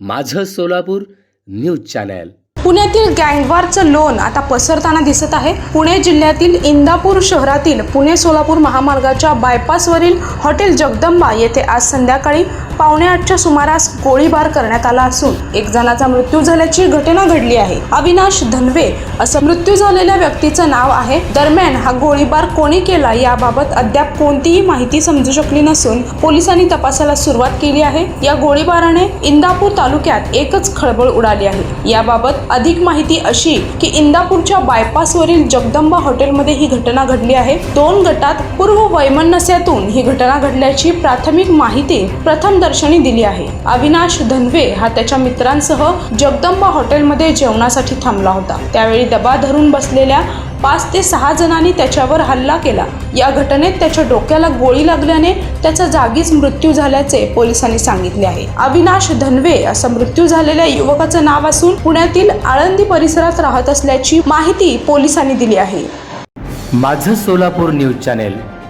माझं Solapur news channel. पुण्यातील गँगवारचं loan आता पसरताना दिसत आहे. पुणे जिल्ह्यातील इंदापूर शहरातील पुणे सोलापूर महामार्गाच्या बायपासवरील हॉटेल जगदंबा येथे आज संध्याकाळी पावणे आठच्या सुमारास गोळीबार करण्यात आला असून एक जणाचा मृत्यू झाल्याची घटना घडली आहे. अविनाश धनवे असं मृत्यू झालेल्या व्यक्तीचं नाव आहे. दरम्यान हा गोळीबार कोणी केला याबाबत अद्याप कोणतीही माहिती समजू शकली नसून पोलिसांनी तपासाला सुरुवात केली आहे. या गोळीबाराने इंदापूर तालुक्यात एकच खळबळ उडाली आहे. याबाबत अधिक माहिती अशी की इंदापूरच्या बायपासवरील जगदंबा हॉटेलमध्ये ही घटना घडली आहे. दोन गटात पूर्व वैमनस्यातून ही घटना घडल्याची प्राथमिक माहिती प्रथम दर्शनी दिली आहे. अविनाश धनवे हा त्याच्या मित्रांसह जगदंबा हॉटेलमध्ये जेवणासाठी थांबला होता. त्यावेळी दबा धरून बसलेल्या पाच ते सहा जणांनी त्याच्यावर हल्ला केला. या घटनेत त्याच्या डोक्याला गोळी लागल्याने त्याचा जागीच मृत्यू झाल्याचे पोलिसांनी सांगितले आहे. अविनाश धनवे असं मृत्यू झालेल्या युवकाचं नाव असून पुण्यातील आळंदी परिसरात राहत असल्याची माहिती पोलिसांनी दिली आहे. माझं सोलापूर न्यूज चॅनेल